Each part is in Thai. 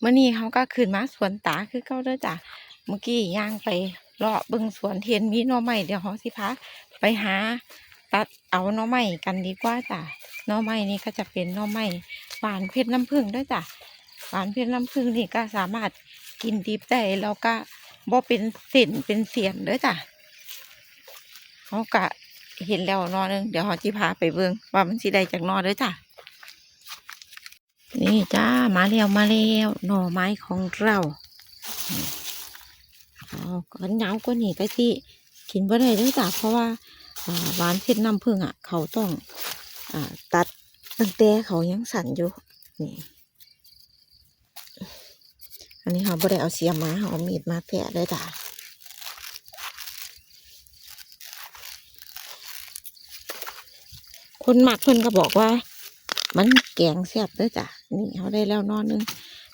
เมื่อนี้เขาก็ขึ้นมาสวนตาคือเก้าเด้อจ้ะเมื่อกี้ย่างไปเลาะบิ่งสวนเทียนมีหน่อไม้เดี๋ยวเขาสิพาไปหา ตัดเอาหน่อไม้กันดีกว่าจ้ะหน่อไม้นี่ก็จะเป็นหน่อไม้หวานเพชรน้ำผึ้งด้วยจ้ะหวานเพชรน้ำผึ้งนี่ก็สามารถกินดิบได้แล้วก็บ่เป็นเส้นเป็นเสียนด้อจ้ะเขาก็เห็นแล้วนอหนึงเดี๋ยวเขาจิพาไปเบิ่งว่ามันสิได้จากนอด้อจ้ะ นี่จ้ามาแล้วมาแล้วหน่อไม้ของเราเอากันเหงาก็นี่ก็ที่กินบ่ได้ด้วยจ้ะเพราะว่าอ่าหวานเพชรน้ำผึ้งอะ เขาต้องอตัดตั้งแต่เขายังสั่นอยู่นี่อันนี้เขาบ่ได้เอาเสียมมาเขาเอามีดมาแทะเลยจ้ะคนหมักเพิ่นก็บอกว่า มันแกงแซ่บด้วยจ้ะ นี่เขาได้แล้วนอนนึง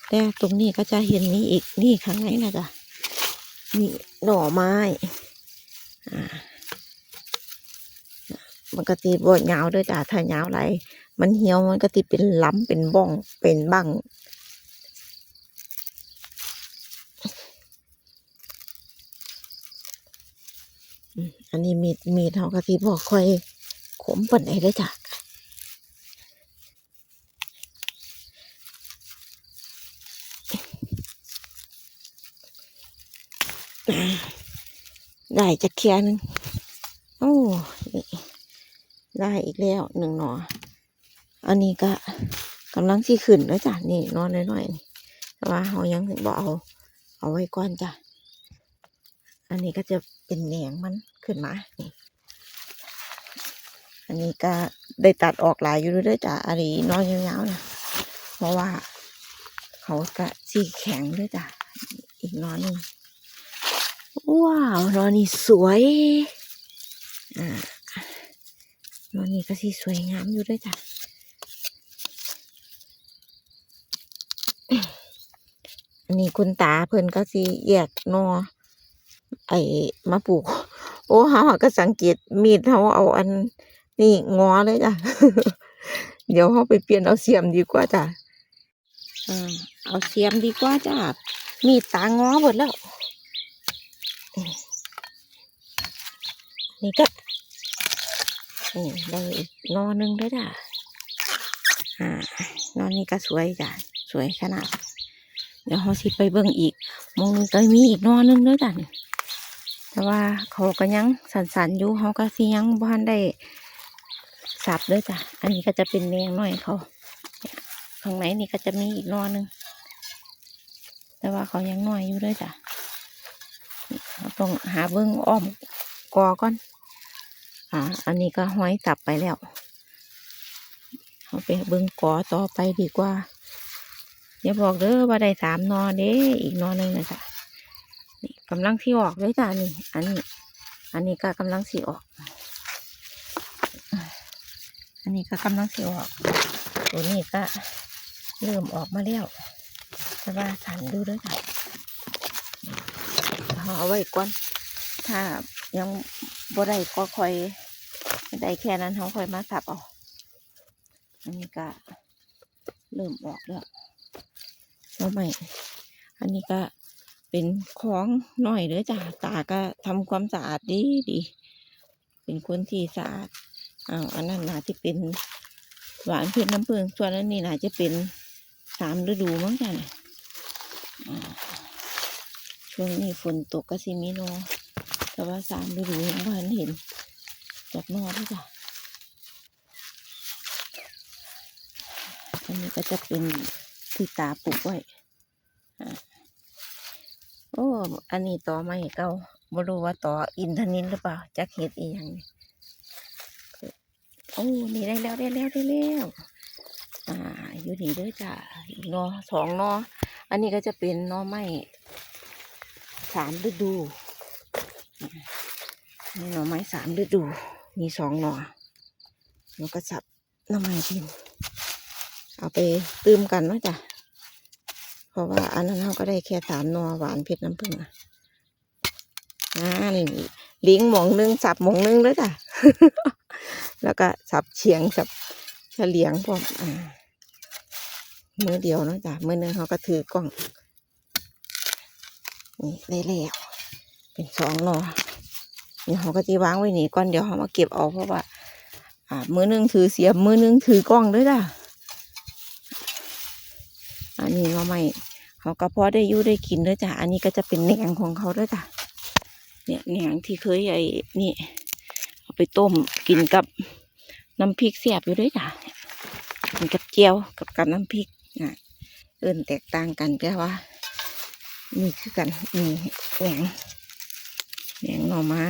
แต่ตรงนี้ก็จะเห็นมีอีกนี่ข้างในนะจ้ะนี่หน่อไม้อ่ามันก็ตีบดยาวด้วยจ้ะถ้ายาวไรมันเหี่ยวมันก็ตีเป็นล้ำเป็นบ้องเป็นบังอันนี้มีดมีดเขาก็ตีบอกค่อยขมปานไหนได้จ้ะ ได้จะเคลียร์นึงโอ้นี่ได้อีกแล้วหนึ่งหนอ อันนี้ก็กำลังที่ขึ้นแล้วจ้ะนี่นอนน้อยๆนี่แต่ว่าเขายังบอกเอา เอาไว้ก่อนจ้ะ อันนี้ก็จะเป็นแหนงมันขึ้นมานี่อันนี้ก็ได้ตัดออกหลายอยู่ด้วยจ้ะอันนี้นอนยาวๆนะเพราะว่าเขาก็สีแข็งด้วยจ้ะอีกนอนหนึ่ง ว้าวนอนนี่สวยอ่านอนนี่ก็สีสวยงามอยู่ด้วยจ้ะอันนี้คุณตาเพิ่นก็สิแยกนอไอ้มาปลูก โอ้เฮาก็สังเกตมีดเฮาเอาอันนี่งอเลยจ้ะเดี๋ยวเฮาไปเปลี่ยนเอาเสียมดีกว่าจ้ะอ่าเอาเสียมดีกว่าจ้ะ มีดตางอหมดแล้ว นี่ก็นี่ได้อีกนอหนึงด้วยจ้ะอ่านอนนี่ก็สวยจ้ะสวยขนาด เดี๋ยวเราสิไปเบิ่งอีกมองนึงก็มีอีกนอหนึงด้วยจ้ะแต่ว่าเขาก็ยังสันๆอยู่เขาก็สิยังบ้านได้สับด้วยจ้ะอันนี้ก็จะเป็นแมงหน่อยเขาข้างในนี่ก็จะมีอีกนอหนึงแต่ว่าเขายังน้อยอยู่ด้วยจ้ะ ต้องหาเบิ้งอ้อมกอก่อนอ่าอันนี้ก็ห้อยตับไปแล้วเอาไปเบิ้งกอต่อไปดีกว่าอย่าบอกเด้อว่าได้สามนอเด้อีกนอหนึ่งนะจ๊ะนี่กำลังที่ออกเลยจ้ะนี่ อันนี้ อันนี้ก็กำลังสีออก อันนี้ก็กำลังสีออก ตัวนี้ก็เริ่มออกมาแล้วแต่ว่าสันดูด้วยจ้ะ เอาไว้ก่อน ถ้ายังบ่ได้ก็ค่อยได้แค่นั้นเขาค่อยมาสับเอาอันนี้ก็เริ่มออกแล้วแล้วใหม่ อันนี้ก็เป็นของหน่อยเลยจ้ะตาก็ทำความสะอาดดีดี เป็นคนที่สะอาดอ้าวอันนั้นน่าจะเป็นหวานเผ็ดน้ำผึ้งส่วนอันนี้น่าจะเป็นสามฤดูมั้งจ้ะเนี่ยอ่า ช่วงนี้ฝนตกก็สิมีนอแต่ว่าสามฤดูยังไม่เห็นจากนอด้วยจ้ะอันนี้ก็จะเป็นที่ตาปลูกไว้อ่าโอ้ อันนี้ต่อไม้เก่าไม่รู้ว่าต่ออินทนินหรือเปล่าจักเห็ดอีหยังนี่โอ้ นี่ได้แล้วได้แล้วได้แล้วอ่า อยู่นี่ด้วยจ้ะอีกนอสองนออันนี้ก็จะเป็นนอไม้ สามฤดูนี่หน่อไม้สามฤดู มีสองหน่อแล้วก็สับหน่อไม้พินเอาไปตื้มกันเนาะจ้ะเพราะว่าอันนั้นเราก็ได้แค่สามหน่อหวานเผ็ดน้ำผึ้งอะอ่านี่เลี้ยงหมองนึงสับหมองนึงด้วยจ้ะ แล้วก็สับเฉียงสับเฉลียงพร้อมมือเดียวเนาะจ้ะมือหนึงเขาก็ถือกล้อง นี่ได้แล้วเป็นสองหนอนี่เขาก็จะวางไว้นี่ก่อนเดี๋ยวเขามาเก็บเอาเพราะว่า อ่า มือหนึงถือเสียบมือหนึงถือกล้องด้วยจ้ะอันนี้หน่อไม้เขาก็พอได้ยู่ได้กินด้วยจ้ะอันนี้ก็จะเป็นแหนงของเขาด้วยจ้ะเนี่ยแหนงที่เคยไอ้นี่เอาไปต้มกินกับน้ำพริกเสียบอยู่ด้วยจ้ะกินกับเจียวกับกับน้ำพริกอะเอื่นแตกต่างกันแต่ว่า นี่คือกันนี่แหนงแหนงหน่อไม้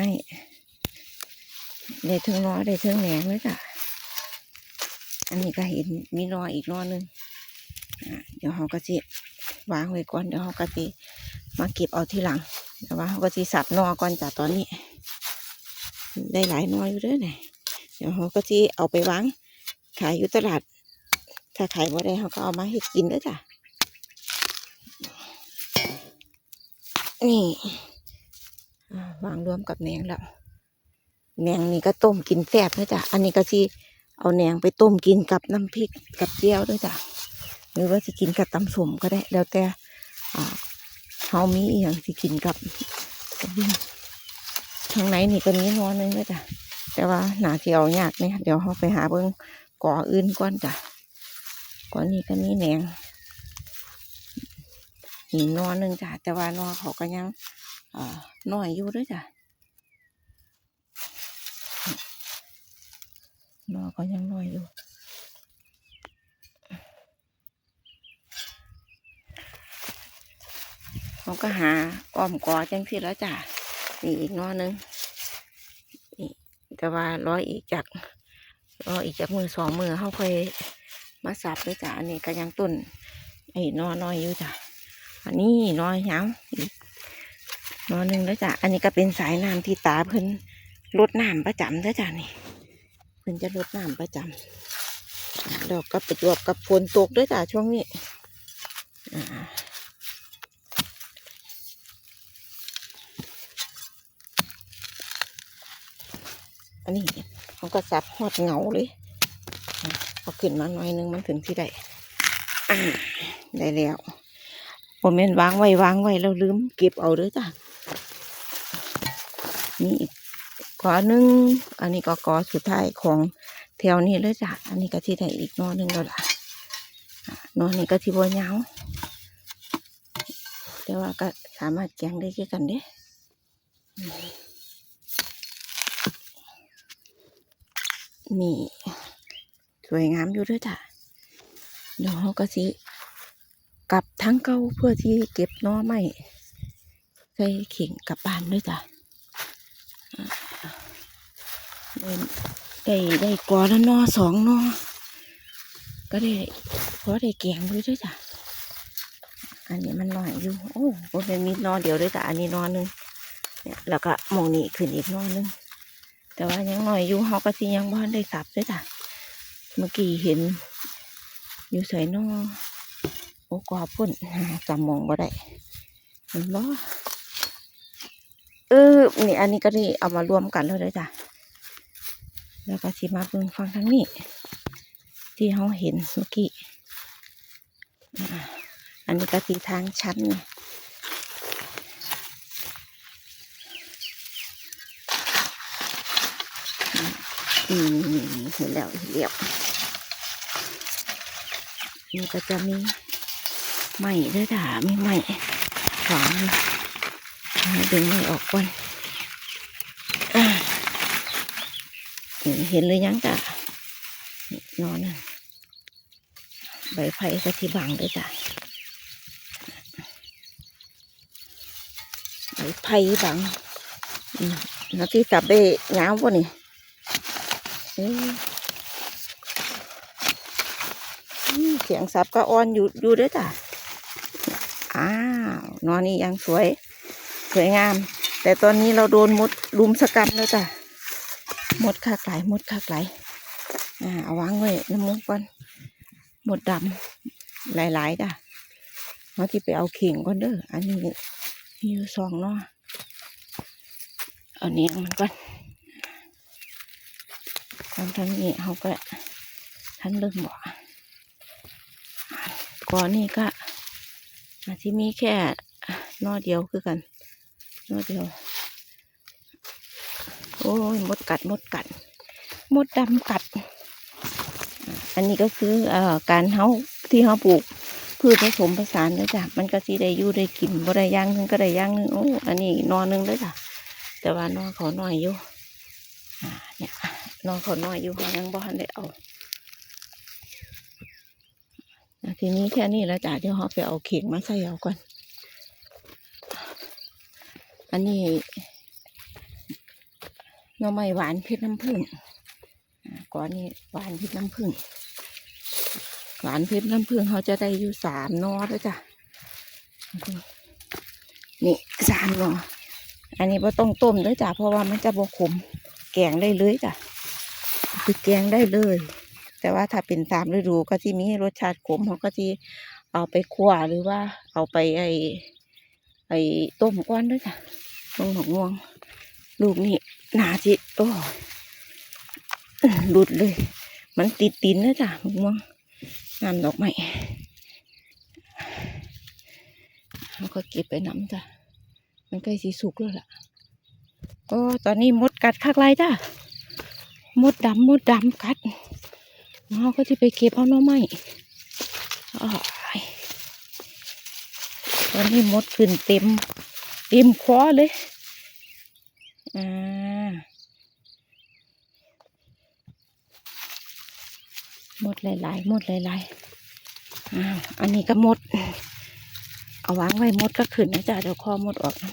ได้เทิงน้อได้เทิงแหนงเลยจ้ะอันนี้ก็เห็นมีหนออีกหนอหนึงอะเดี๋ยวเขาก็จะวางไว้ก่อนเดี๋ยวเขาก็จะมาเก็บเอาทีหลังแต่ว่าเขาก็จะสับนอก่อนจ้ะตอนนี้ ได้หลายนออยู่เด้วยเนี่ยเดี๋ยวเขาก็จะเอาไปวางขายอยู่ตลาด ถ้าขายบ่ได้เขาก็เอามาให้กินด้วยจ้ะ นี่วางรวมกับแหนงแล้วแหนงนี่ก็ต้มกินแซ่บนะจ๊ะอันนี้ก็ที่เอาแหนงไปต้มกินกับน้ำพริกกับเจียวด้วยจ้ะหรือว่าจะกินกับตำสมก็ได้ แล้วแต่เขามีอย่างที่กินกับทางไหนนี่ก็มีน้อยนึงนะจ๊ะแต่ว่าหนาที่เอายากเนี่ยเดี๋ยวเขาไปหาเบิ่งก่ออื่นก่อนจ้ะก่อนนี้ก็มีแหนง นี่นอหนึ่งจ้ะแต่ว่านอเขาก็ยังเอ่อน้อยอยู่ด้วยจ้ะนอก็ยังน้อยอยู่เขาก็หาอ้อมกอจังที่แล้วจ้ะนี่อีกนอหนึ่งนี่แต่ว่าร้อยอีกจากร้อยอีกจากมือสองมือเขาค่อยมาสับด้วยจ้ะอันนี้ก็ยังต้นไอ้นอน้อยอยู่จ้ะ อันนี้น้อยยังอีกน้อยหนึ่งแล้วจ้ะ อันนี้ก็เป็นสายน้ำที่ตาเพิ่นลดน้ำประจำแล้วจ้ะนี่ เพิ่นจะลดน้ำประจำดอกก็ประจวบกับฝนตกด้วยจ้ะช่วงนี้อันนี้เขาก็สับหอดเงาเลยเอาขึ้นมาหน่อยหนึงมันถึงที่ได้ได้แล้ว ผมเป็นวางไว้วางไว้แล้วลืมเก็บเอาเด้อจ้ะนี่อีกกอหนึงอันนี้ก็กอสุดท้ายของแถวนี้เลยจ้ะอันนี้ก็ที่ได้อีกนอหนึ่งแล้วล่ะนอนี้ก็ที่บัวยาวแต่ว่าก็สามารถแกงได้คือกันเด้มนี่สวยงามอยู่เด้วยจ้ะเดี๋ยวเราก็สิ กลับทั้งเก่าเพื่อที่เก็บน้อไม้ใส่เข่งกลับบ้านด้วยจ้ะได้ได้กอละหนอสองนอก็ได้พอได้แกงด้วยด้วยจ้ะอันนี้มันหน่อยอยู่ โอ้โหเป็นมีนอเดียวด้วยจ้ะอันนี้นอหนึงเนี่ยแล้วก็มองนี้ขึ้นอีกนอหนึงแต่ว่ายังหน่อยอยู่เขาก็สิยังบ้านได้สับด้วยจ้ะเมื่อกี้เห็นอยู่ใส่นอ กว่าพุ่นจำมองบ่ได้เห็นบ่เออนี่อันนี้ก็นี่เอามารวมกันแล้วเด้อจ้ะแล้วก็สิมาเบิ่งฟังทางนี้ ที่เขาเห็นเมื่อกี้อันนี้ก็ที่ทางชั้นอืมเห็นแล้วเห็นแล้วนี่ก็จะมี ใหม่ด้วยจ้ะมีใหม่สองดึงไม่ออกก่อนเห็นเลยยังจ้ะนอนนั่นใบไผ่ก็ที่บังด้วยจ้ะใบไผ่บังอืมแล้วที่จับได้ยาวป่ะนี่เอ้ยอืมเสียงสับก็อ่อนอยู่อยู่ด้วยจ้ะ อ้าวนอนนี่ยังสวย สวยงาม แต่ตอนนี้เราโดนมดลุมสกรรมแล้วจ้ะมดคาไก่มดคาไก่อ่าเอาวางไว้น้ำมุกก่อนมดดำหลายๆจ้ะเราที่ไปเอาเข่งก่อนเด้ออันนี้มีอยู่สองเนาะเอาเนี้มันก่อนตอนทางนี้เขาก็ท่านเริ่มบอกก่อนนี่ก็ อาจจะมีแค่นอเดียวคือกันนอเดียว โอ้ยมดกัดมดกัด มดดำกัด อันนี้ก็คือเอ่อการเฮาที่เฮาปลูกพืชผสมผสานเลยจ้ะมันก็สิได้อยู่ได้กินบ่ได้ย่างหนึงก็ได้ย่างหนึงโอ้อันนี้นอหนึงเลยจ้ะแต่ว่านอเขาน้อยอยู่อ่าเนี่ยนอเขาน้อยอยู่ยังบ่ทันได้เอา อะทีนี้แค่นี้แล้วจ้ะเดี๋ยวเราไปเอาเข่งมาใส่เอาก่อน อันนี้น่อไม้หวานเพชรน้ำผึ้งก่อนนี้หวานเพชรน้ำผึ้งหวานเพชรน้ำผึ้งเขาจะได้อยู่สามนอแล้วจ้ะนี่สามนออันนี้ไ่ต้องต้มด้วยจ้ะเพราะว่ามันจะบกขมแกงได้เลยจ้ะคือแกงได้เลย แต่ว่าถ้าเป็นตามฤดูก็ที่มีรสชาติขมเขาก็ที่เอาไปคั่วหรือว่าเอาไปไอไอต้มก้อนด้วยจ้ะลงหอกม่วง ลูกนี่หนาจิโอ้หลุดเลย มันติดตินนะจ้ะหอกม่วงน้ำดอกไม้เราก็เก็บไปน้ำจ้ะ มันใกล้สีสุกแล้วล่ะโอ้ตอนนี้มดกัดคักไรจ้ะ มดดำมดดำกัด เราก็จะไปเก็บเอาหน่อไม้ตอนนี้มดขึ้นเต็ม เต็มคอเลย อ่า หมดหลายๆ หมดหลายๆ อ้าว อันนี้ก็หมด เอาวางไว้หมดก็ขึ้นนะจ๊ะเดี๋ยวคอหมดออกนะ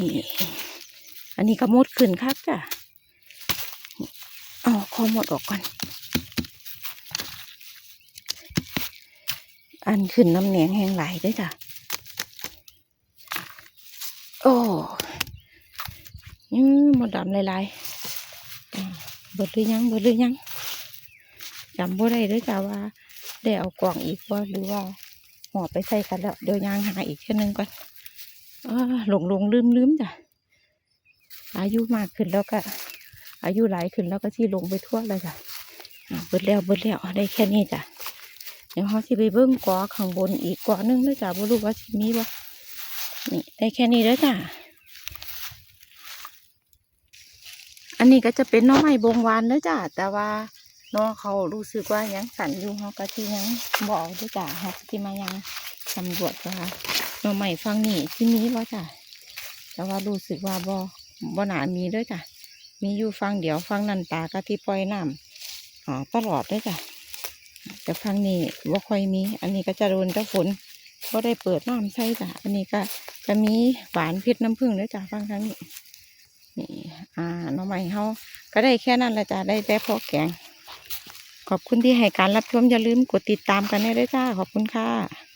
นี่ อันนี้ก็หมดขึ้นครับจ้ะ อาคอหมดออกก่อน อันขึ้นน้ำแหนงแห้งไหลด้วยจ้ะ โอ้ยหมดดำหลายๆเบิดหรือยังเบิดหรือยังจำบ่ได้ด้วยจ้าว่า ได้เอากล่องอีกว่าหรือว่าห่อไปใส่กันแล้ว เดี๋ยวยางหาอีกแค่นึงก่อนอหลงหลงลืมลืมจ้ะอายุมากขึ้นแล้วก็ อายุหลายขึ้นแล้วก็ที่ลงไปทั่วเลยจ้ะเบิดแล้วเบิดแล้วได้แค่นี้จ้ะเดี๋ยวเขาสิไปเบิ้งกอข้างบนอีกกอนึงเด้วยจ้ะบ่รู้ว่าสิมีบ่นี่ได้แค่นี้เด้จ้ะอันนี้ก็จะเป็นน้องไม้บงวานเด้อจ้ะแต่ว่าน้องเขารู้สึกว่ายังสั่นอยู่เขาก็ที่ยังบอกด้อจ้ะเขาที่มายังสำรวจว่าน้องไม้ฟังนี่ที่มีบ่จ้ะแต่ว่ารู้สึกว่าบ่บ่หนามีด้อจ้ะ มีอยู่ฟังเดียวฟังนันตาก็ที่ปล่อยน้ำอ๋อตลอดด้อจ้ะแต่ฟังนี่บ่าค่อยมี อันนี้ก็จะโดนแต่ฝนก็ได้เปิดน้ำใช่จ้ะอันนี้ก็จะมีหวานเพชรน้ำผึ้งด้อจ้ะฟังทางนี้นี่อ่าหน้องใหม่เขาก็ได้แค่นั้นละจ้ะได้แต่พอแกงขอบคุณที่ให้การรับชมอย่าลืมกดติดตามกันได้ด้วยจ้าขอบคุณค่ะ